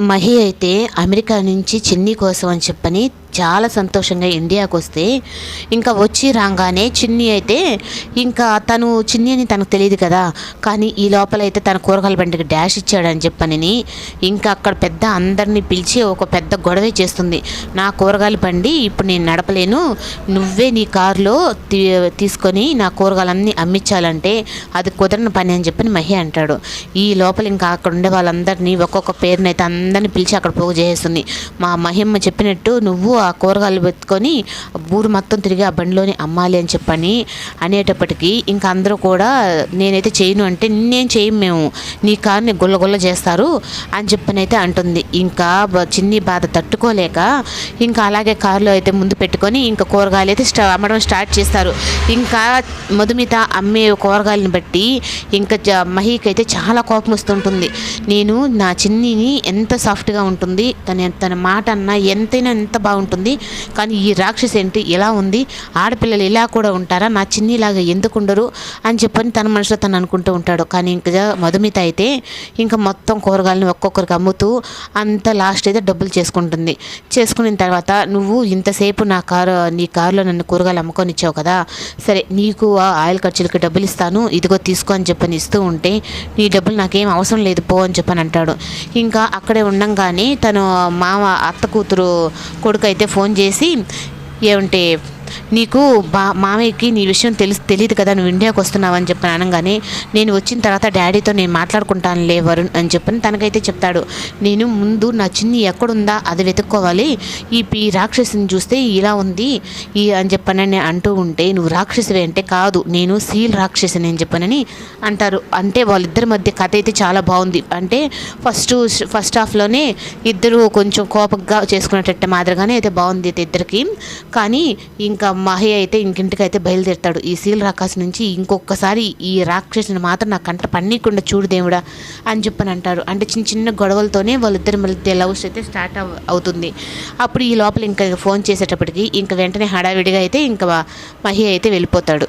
మహి అయితే అమెరికా నుంచి చిన్ని కోసం అని చెప్పని చాలా సంతోషంగా ఇండియాకు వస్తే ఇంకా వచ్చి రాగానే చిన్ని అయితే ఇంకా తను చిన్ని అని తనకు తెలియదు కదా. కానీ ఈ లోపల అయితే తన కూరగాయల బండికి డాష్ ఇచ్చాడని చెప్పని ఇంకా అక్కడ పెద్ద అందరినీ పిలిచి ఒక పెద్ద గొడవే చేస్తుంది. నా కూరగాయల బండి ఇప్పుడు నేను నడపలేను. నువ్వే నీ కారులో తీ తీసుకొని నా కూరగాయలన్నీ అమ్మించాలంటే అది కుదరని పని అని చెప్పని మహి అంటాడు. ఈ లోపల ఇంకా అక్కడ ఉండే వాళ్ళందరినీ ఒక్కొక్క పేరునైతే అందరిని పిలిచి అక్కడ పోగు చేసేస్తుంది. మా మహిమ్మ చెప్పినట్టు నువ్వు ఆ కూరగాయలు పెట్టుకొని ఊరు మొత్తం తిరిగి ఆ బండిలోనే అమ్మాలి అని చెప్పని అనేటప్పటికీ ఇంకా అందరూ కూడా నేనైతే చేయను అంటే నేను చేయం మేము నీ కార్ని గుల్ల గుల్ల చేస్తారు అని చెప్పని అయితే అంటుంది. ఇంకా చిన్ని బాధ తట్టుకోలేక ఇంకా అలాగే కారులో అయితే ముందు పెట్టుకొని ఇంకా కూరగాయలు అయితే స్టా అమ్మడం స్టార్ట్ చేస్తారు. ఇంకా మధుమిత అమ్మే కూరగాయలను బట్టి ఇంకా జ- అయితే చాలా కోపం వస్తుంటుంది నేను నా చిన్నిని ఎంత సాఫ్ట్గా ఉంటుంది తన తన మాట అన్న ఎంతైనా ఎంత బాగుంటుంది కానీ ఈ రాక్షసి ఏంటి ఇలా ఉంది? ఆడపిల్లలు ఇలా కూడా ఉంటారా? నా చిన్నిలాగా ఎందుకు ఉండరు? అని చెప్పని తన మనసులో తను అనుకుంటూ ఉంటాడు. కానీ ఇంకా మధుమిత అయితే ఇంకా మొత్తం కూరగాయలను ఒక్కొక్కరికి అమ్ముతూ అంత లాస్ట్ అయితే డబ్బులు చేసుకుంటుంది. చేసుకున్న తర్వాత నువ్వు ఇంతసేపు నా కారు నీ కారులో నన్ను కూరగాయలు అమ్ముకొని ఇచ్చావు కదా? సరే నీకు ఆ ఆయిల్ ఖర్చులకి డబ్బులు ఇస్తాను. ఇదిగో తీసుకో అని చెప్పని ఇస్తూ ఉంటే నీ డబ్బులు నాకేం అవసరం లేదు పో అని చెప్పని అంటాడు. ఇంకా అక్కడే ఉండంగానే తను మామ అత్త కూతురు కొడుకు అయితే ఫోన్ చేసి ఏమంటే నీకు బా మామయ్యకి నీ విషయం తెలుసు తెలియదు కదా నువ్వు ఇండియాకి వస్తున్నావు అని చెప్పి అనగానే నేను వచ్చిన తర్వాత డాడీతో నేను మాట్లాడుకుంటాను లే వరుణ్ అని చెప్పని తనకైతే చెప్తాడు. నేను ముందు నా చిన్ని ఎక్కడుందా అది వెతుక్కోవాలి. ఈ ఈ రాక్షసిని చూస్తే ఇలా ఉంది ఈ అని చెప్పనని అంటూ ఉంటే నువ్వు రాక్షసివే అంటే కాదు నేను సీల్ రాక్షసిని అని చెప్పనని అంటారు. అంటే వాళ్ళిద్దరి మధ్య కథ అయితే చాలా బాగుంది. అంటే ఫస్ట్ ఫస్ట్ హాఫ్లోనే ఇద్దరు కొంచెం కోపంగా చేసుకునేటట్టు మాదిరిగానే అయితే బాగుంది అయితే ఇద్దరికి. కానీ ఇంకా మహి అయితే ఇంకింటికి అయితే బయలుదేరుతాడు. ఈ సీల్ రాకాసి నుంచి ఇంకొకసారి ఈ రాక్షసుని మాత్రం నా కంట పన్నీకుండా చూడు దేవుడా అని చెప్పని అంటారు అంటే చిన్న చిన్న గొడవలతోనే వాళ్ళిద్దరి మళ్ళీ లవ్స్ అయితే స్టార్ట్ అవ్ అవుతుంది. అప్పుడు ఈ లోపల ఇంకా ఫోన్ చేసేటప్పటికి ఇంకా వెంటనే హడావిడిగా అయితే ఇంకా మహి అయితే వెళ్ళిపోతాడు.